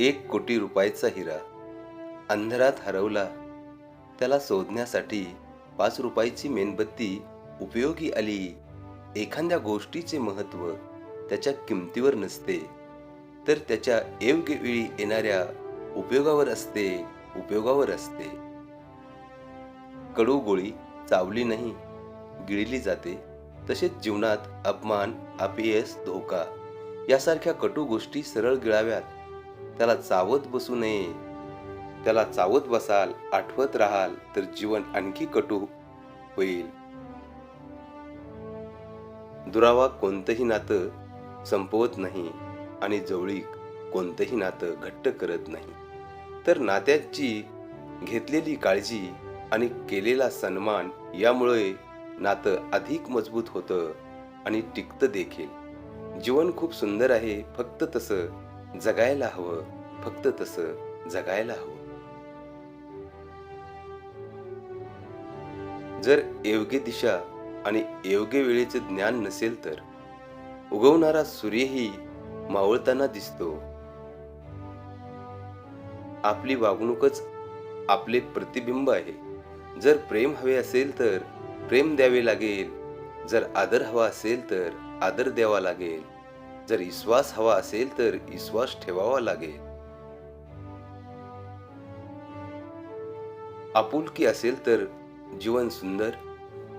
एक कोटी रुपयाचा हिरा अंधारात हरवला. त्याला शोधण्यासाठी पाच रुपयाची मेणबत्ती उपयोगी आली. एखाद्या गोष्टीचे महत्त्व त्याच्या किमतीवर नसते. तर त्याच्या योग्य वेळी येणाऱ्या उपयोगावर असते उपयोगावर असते. कडू गोळी चावली नाही गिळली जाते. तसेच जीवनात अपमान अपयश धोका यासारख्या कटू गोष्टी सरळ गिळाव्यात. त्याला चावत बसू नये. त्याला चावत बसाल आठवत राहाल तर जीवन आणखी कटू होईल. दुरावा कोणतंही नातं संपवत नाही आणि जवळीक कोणतंही नातं घट्ट करत नाही. तर नात्याची घेतलेली काळजी आणि केलेला सन्मान यामुळे नातं अधिक मजबूत होतं आणि टिकतं देखील. जीवन खूप सुंदर आहे फक्त तसं जगायला हवं फक्त तसं जगायला हवं. जर योग्य दिशा आणि योग्य वेळेचे ज्ञान नसेल तर उगवणारा सूर्यही मावळताना दिसतो. आपली वागणूकच आपले प्रतिबिंब आहे. जर प्रेम हवे असेल तर प्रेम द्यावे लागेल. जर आदर हवा असेल तर आदर द्यावा लागेल. जर विश्वास हवा असेल तर विश्वास ठेवावा लागेल. आपुलकी असेल तर जीवन सुंदर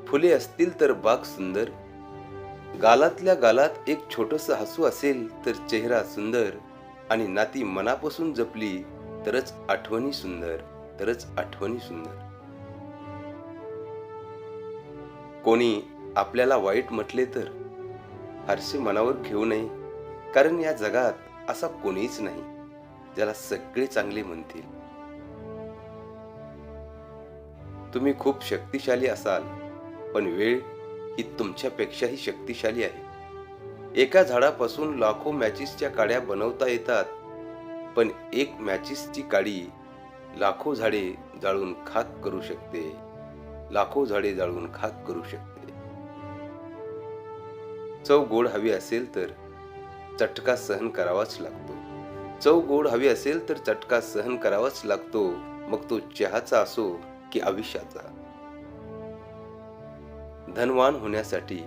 फुले असतील तर बाग सुंदर गालातल्या गालात एक छोटस हसू असेल तर चेहरा सुंदर आणि नाती मनापासून जपली तरच आठवणी सुंदर तरच आठवणी सुंदर. कोणी आपल्याला वाईट म्हटले तर? फारसे मनावर घेऊ नये. कारण या जगात असा कोणीच नाही ज्याला सगळे चांगले म्हणतील. तुम्ही खूप शक्तिशाली असाल पण वेळ ही तुमच्यापेक्षाही शक्तिशाली आहे. एका झाडापासून लाखो मॅचिसच्या काड्या बनवता येतात पण एक मॅचिसची काडी लाखो झाडे जाळून खाक करू शकते. लाखो झाडे जाळून खाक करू शकते. चव गोड हवी असेल तर चटका सहन करावाच लागतो. चव गोड हवी असेल तर चटका सहन करावाच लागतो. मग तो चहाचा असो की आयुष्याचा. धनवान होण्यासाठी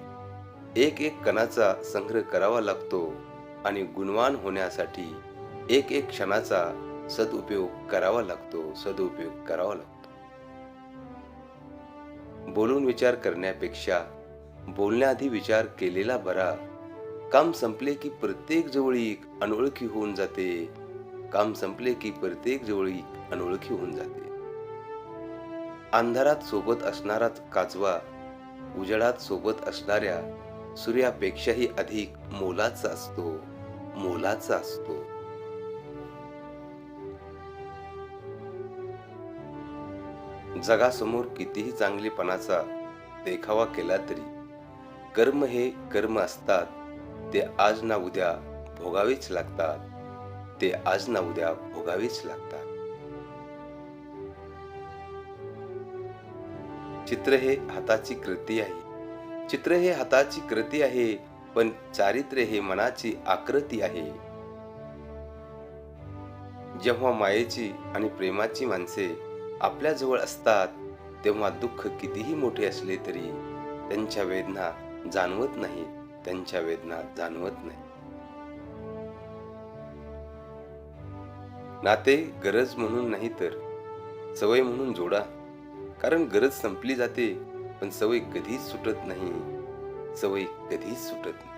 एक एक कणाचा संग्रह करावा लागतो आणि गुणवान होण्यासाठी एक एक क्षणाचा सदुपयोग करावा लागतो सदुपयोग करावा लागतो. बोलून विचार करण्यापेक्षा बोलण्याआधी विचार केलेला बरा काम संपले की प्रत्येक जवळीक अनोळखी होऊन जाते. काम संपले की प्रत्येक जवळीक अनोळखी होऊन जाते. अंधारात सोबत असणाराच काजवा उजेडात सोबत असणाऱ्या सूर्यापेक्षाही अधिक मोलाचा असतो मोलाचा असतो. जगासमोर कितीही चांगलेपणाचा देखावा केला तरी कर्म हे कर्म असतात ते आज ना उद्या भोगावेच लागतात. ते आज ना उद्या भोगावेच लागतात. चित्र हे हाताची कृती आहे. चित्र हे हाताची कृती आहे पण चारित्र्य हे मनाची आकृती आहे. जेव्हा मायेची आणि प्रेमाची माणसे आपल्याजवळ असतात तेव्हा दुःख कितीही मोठे असले तरी त्यांच्या वेदना जाणवत नाहीत. त्यांच्या वेदना जाणवत नाही. नाते गरज म्हणून नाही तर सवय म्हणून जोडा. कारण गरज संपली जाते पण सवय कधीच सुटत नाही. सवय कधीच सुटत नाही.